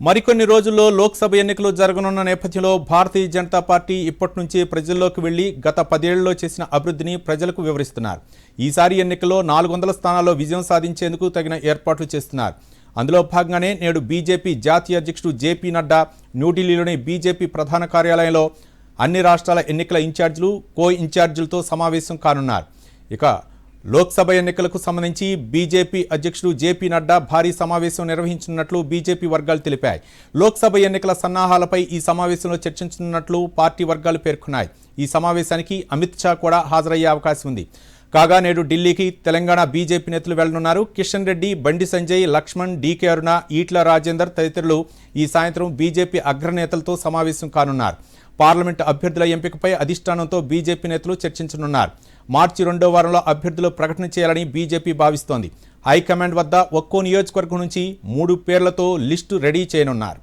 మరికొన్ని రోజుల్లో లోక్సభ ఎన్నికలు జరగనున్న నేపథ్యంలో భారతీయ జనతా పార్టీ ఇప్పటి నుంచి ప్రజల్లోకి వెళ్ళి గత పదేళ్ళలో చేసిన అభివృద్ధిని ప్రజలకు వివరిస్తున్నారు. ఈసారి ఎన్నికల్లో నాలుగు వందల స్థానాల్లో విజయం సాధించేందుకు తగిన ఏర్పాట్లు చేస్తున్నారు. అందులో భాగంగానే నేడు బీజేపీ జాతీయ అధ్యక్షుడు జేపీ నడ్డా న్యూఢిల్లీలోని బీజేపీ ప్రధాన కార్యాలయంలో అన్ని రాష్ట్రాల ఎన్నికల ఇన్ఛార్జీలు కో ఇన్ఛార్జీలతో సమావేశం కానున్నారు. ఇక లోక్సభ ఎన్నికలకు సంబంధించి బీజేపీ అధ్యక్షుడు జేపీ నడ్డా భారీ సమావేశం నిర్వహించనున్నట్లు బీజేపీ వర్గాలు తెలిపాయి. లోక్సభ ఎన్నికల సన్నాహాలపై ఈ సమావేశంలో చర్చించనున్నట్లు పార్టీ వర్గాలు పేర్కొన్నాయి. ఈ సమావేశానికి అమిత్ షా కూడా హాజరయ్యే అవకాశం ఉంది. కాగా నేడు ఢిల్లీకి తెలంగాణ బీజేపీ నేతలు వెళ్ళనున్నారు. కిషన్ రెడ్డి బండి సంజయ్ లక్ష్మణ్ డీకే అరుణ ఈట్ల రాజేందర్ తదితరులు ఈ సాయంత్రం బీజేపీ అగ్రనేతలతో సమావేశం కానున్నారు. పార్లమెంట్ అభ్యర్థుల ఎంపికపై అధిష్టానంతో బీజేపీ నేతలు చర్చించనున్నారు. మార్చి రెండో వారంలో అభ్యర్థులు ప్రకటన చేయాలని బీజేపీ భావిస్తోంది. హైకమాండ్ వద్ద ఒక్కో నియోజకవర్గం నుంచి మూడు పేర్లతో లిస్టు రెడీ చేయనున్నారు.